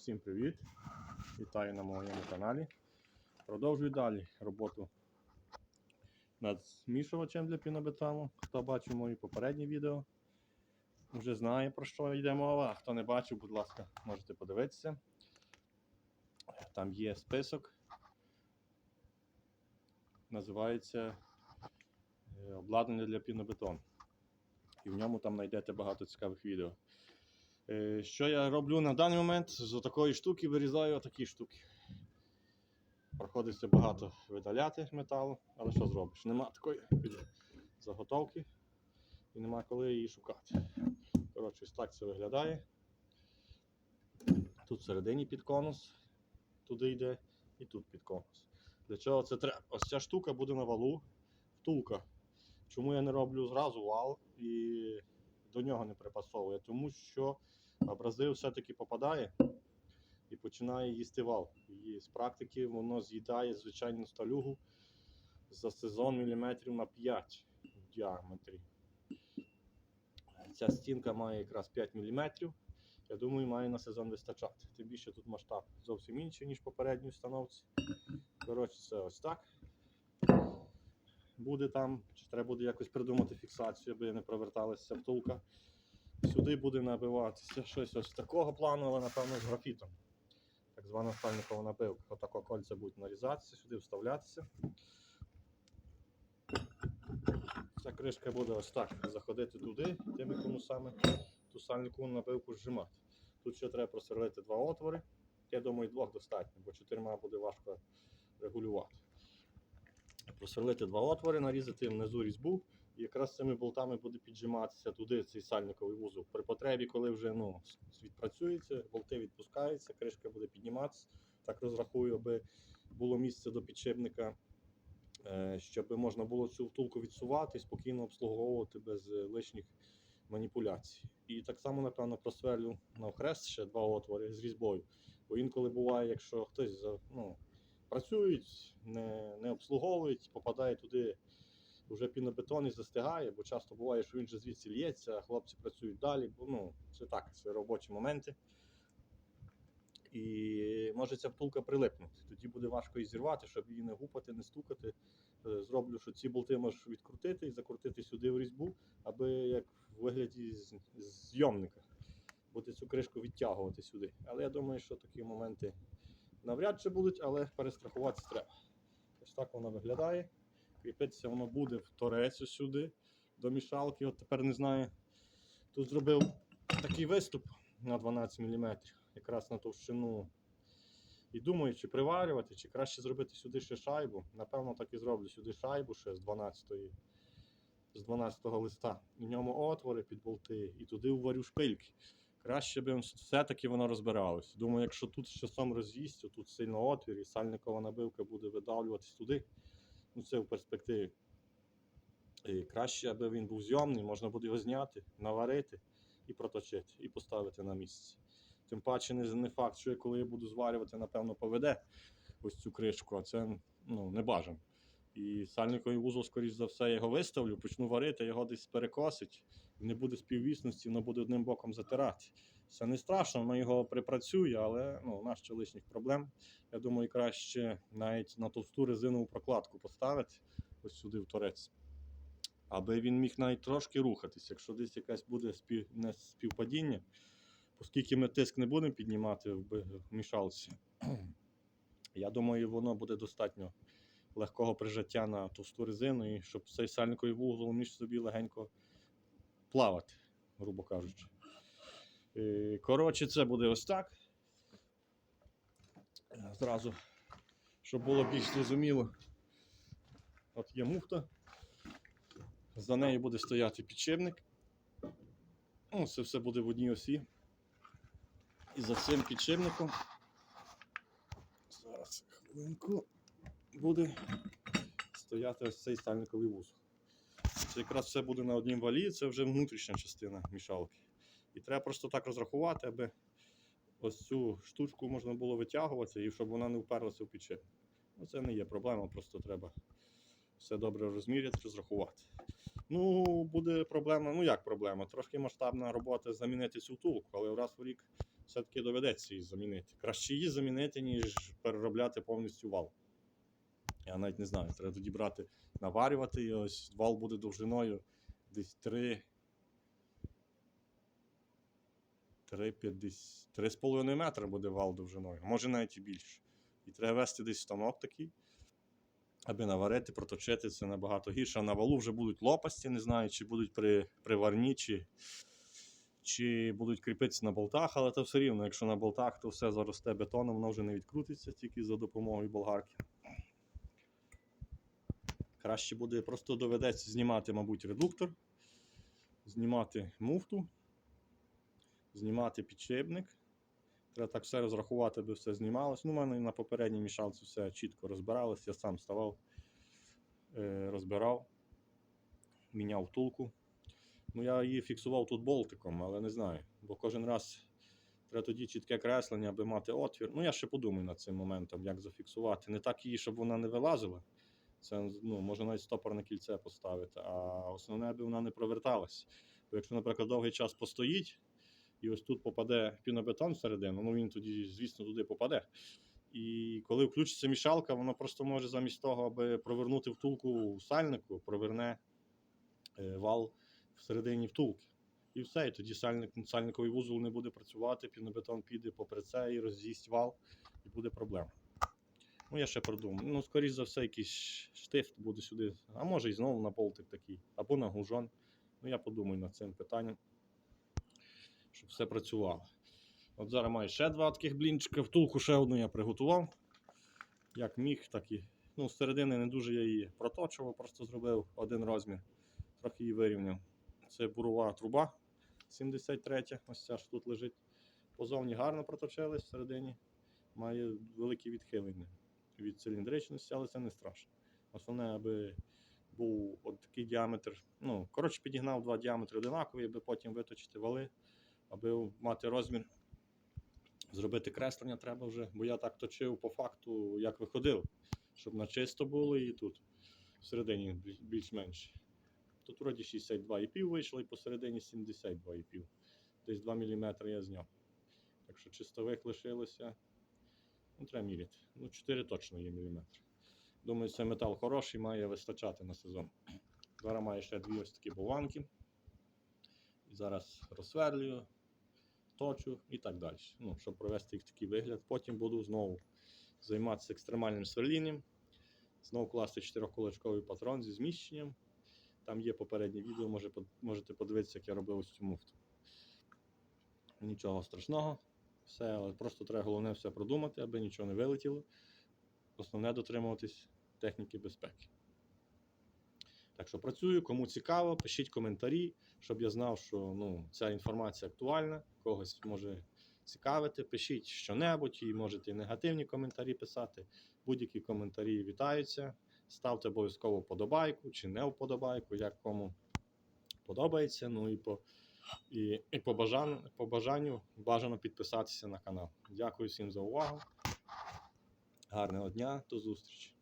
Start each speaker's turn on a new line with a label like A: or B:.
A: Всім привіт! Вітаю на моєму каналі. Продовжую далі роботу над змішувачем для пінобетону. Хто бачив мої попередні відео, вже знає про що йде мова. А хто не бачив, будь ласка, можете подивитися. Там є список. Називається е, обладнання для пінобетону. І в ньому там знайдете багато цікавих відео. Е, Що я роблю на даний момент? З такої штуки вирізаю отакі штуки. Проходиться багато видаляти металу, але що зробиш? Нема такої заготовки і нема коли її шукати. Коротше, ось так це виглядає. Тут всередині під конус, туди йде і тут під конус. Для чого це треба? Ось ця штука буде на валу, втулка. Чому я не роблю зразу вал і до нього не припасовує? Тому що абразив все-таки попадає і починає їсти вал. І з практики воно з'їдає звичайну сталюгу за сезон міліметрів на 5 в діаметрі. Ця стінка має якраз 5 мм. Я думаю, має на сезон вистачати. Тим більше тут масштаб зовсім інший, ніж попередній установці. Коротше, це ось так. Буде там, чи треба буде якось придумати фіксацію, аби не проверталася втулка. Сюди буде набиватися щось ось такого плану, але напевно з графітом. Так звана стальникова набивка. Отако кольця будуть нарізатися, сюди вставлятися. Ця кришка буде ось так заходити туди, тими конусами, ту сальникову набивку зжимати. Тут ще треба просверлити два отвори. Я думаю, двох достатньо, бо чотирма буде важко регулювати. Просверлити два отвори, нарізати внизу різьбу, якраз цими болтами буде піджиматися туди цей сальниковий вузол. При потребі, коли вже ну, відпрацюється, болти відпускаються, кришка буде підніматися. Так розрахую, аби було місце до підшипника, е, щоб можна було цю втулку відсувати і спокійно обслуговувати без лишніх маніпуляцій. І так само, напевно, просверлю навхрест ще два отвори з різьбою. Бо інколи буває, якщо хтось ну, працюють, не, не обслуговують, попадає туди вже пінобетон і застигає, бо часто буває, що він же звідси лється, а хлопці працюють далі. Бо ну, це так, це робочі моменти. І може ця втулка прилипнути. Тоді буде важко її зірвати, щоб її не гупати, не стукати. Е, Зроблю, що ці болти можеш відкрутити і закрутити сюди в різьбу, аби як в вигляді зйомника буде цю кришку відтягувати сюди. Але я думаю, що такі моменти навряд чи будуть, але перестрахуватися треба. Ось так воно виглядає. Кріпитися воно буде в торець сюди до мішалки. От тепер не знаю. Тут зробив такий виступ на 12 мм, якраз на товщину. І думаю, чи приварювати, чи краще зробити сюди ще шайбу. Напевно, так і зроблю сюди шайбу ще з 12 з 12 листа. В ньому отвори під болти, і туди уварю шпильки. Краще би все-таки воно розбиралось. Думаю, якщо тут з часом роз'їсть, тут сильно отвір, і сальникова набивка буде видавлюватись туди. Ну, це в перспективі. І краще, аби він був зйомний, можна буде його зняти, наварити і проточити, і поставити на місце. Тим паче, не, факт, що я коли я буду зварювати, напевно, поведе ось цю кришку, а це ну, не бажано. І сальниковий вузол, скоріш за все, я його виставлю, почну варити, його десь перекосить, не буде співвісності, воно буде одним боком затирати. Це не страшно, воно його припрацює, але ну, у нас ще лишніх проблем. Я думаю, краще навіть на товсту резинову прокладку поставити ось сюди в торець, аби він міг навіть трошки рухатись. Якщо десь якась буде спів... не співпадіння, оскільки ми тиск не будемо піднімати в мішалці, я думаю, воно буде достатньо легкого прижаття на товсту резину, і щоб цей сальниковий вугол між собі легенько плавати, грубо кажучи. Е, Коротше, це буде ось так. Е, Зразу, щоб було більш зрозуміло. От є муфта. За нею буде стояти підшипник. Ну, це все буде в одній осі. І за цим підшипником. Зараз хвилинку буде стояти ось цей сальниковий вузол. Це якраз все буде на одній валі, це вже внутрішня частина мішалки. І треба просто так розрахувати, аби ось цю штучку можна було витягувати і щоб вона не вперлася в підшипник. Ну, це не є проблема, просто треба все добре розміряти, розрахувати. Ну, буде проблема, ну як проблема? Трошки масштабна робота замінити цю втулку, але раз в рік все-таки доведеться її замінити. Краще її замінити, ніж переробляти повністю вал. Я навіть не знаю, треба тоді брати, наварювати, і ось вал буде довжиною десь 3. 3,5 метра буде вал довжиною, може навіть і більше. І треба вести десь станок такий, аби наварити, проточити це набагато гірше. А на валу вже будуть лопасті, не знаю, чи будуть при, приварні, чи, чи будуть кріпитися на болтах, але то все рівно, якщо на болтах, то все заросте бетоном, воно вже не відкрутиться тільки за допомогою болгарки. Краще буде, просто доведеться знімати, мабуть, редуктор, знімати муфту, знімати підшипник. Треба так все розрахувати, аби все знімалось. Ну, у мене на попередній мішалці все чітко розбиралось. Я сам ставав, е, розбирав, міняв втулку. Ну, я її фіксував тут болтиком, але не знаю. Бо кожен раз треба тоді чітке креслення, аби мати отвір. Ну, я ще подумаю над цим моментом, як зафіксувати. Не так її, щоб вона не вилазила. Це ну, можна навіть стопорне кільце поставити, а основне, аби вона не проверталась. Бо якщо, наприклад, довгий час постоїть, і ось тут попаде пінобетон всередину, ну він тоді, звісно, туди попаде. І коли включиться мішалка, воно просто може замість того, аби провернути втулку в сальнику, проверне е, вал всередині втулки. І все, і тоді сальник, сальниковий вузол не буде працювати, пінобетон піде попри це і роз'їсть вал, і буде проблема. Ну, я ще продумаю. Ну, скоріш за все, якийсь штифт буде сюди, а може і знову на болтик такий, або на гужон. Ну, я подумаю над цим питанням, все працювало. От зараз маю ще два таких блінчика. Втулку ще одну я приготував. Як міг, так і. Ну, з середини не дуже я її проточував, просто зробив один розмір, трохи її вирівняв. Це бурова труба 73, ось ця ж тут лежить. Позовні гарно проточилась, всередині має великі відхилення від циліндричності, але це не страшно. Основне, аби був от такий діаметр. Ну, коротше, підігнав два діаметри одинакові, аби потім виточити вали, аби мати розмір. Зробити креслення треба вже, бо я так точив по факту, як виходив, щоб на чисто було і тут всередині більш-менш. Тут вроді 62,5 вийшло і посередині 72,5. Десь 2 мм я зняв. Так що чистових лишилося. Ну, треба міряти. Ну, 4 точно є міліметри. Думаю, це метал хороший, має вистачати на сезон. Зараз маю ще дві ось такі болванки. І зараз розсверлюю, точу і так далі. Ну, щоб провести їх в такий вигляд. Потім буду знову займатися екстремальним сверлінням. Знову класти 4-кулачковий патрон зі зміщенням. Там є попереднє відео, може, можете подивитися, як я робив ось цю муфту. Нічого страшного. Все, але просто треба головне все продумати, аби нічого не вилетіло. Основне дотримуватись техніки безпеки. Так що працюю, кому цікаво, пишіть коментарі, щоб я знав, що ну, ця інформація актуальна, когось може цікавити. Пишіть що-небудь, і можете і негативні коментарі писати. Будь-які коментарі вітаються. Ставте обов'язково вподобайку чи не вподобайку, як кому подобається. Ну і по, і, і по, бажанню, по бажанню бажано підписатися на канал. Дякую всім за увагу. Гарного дня, до зустрічі!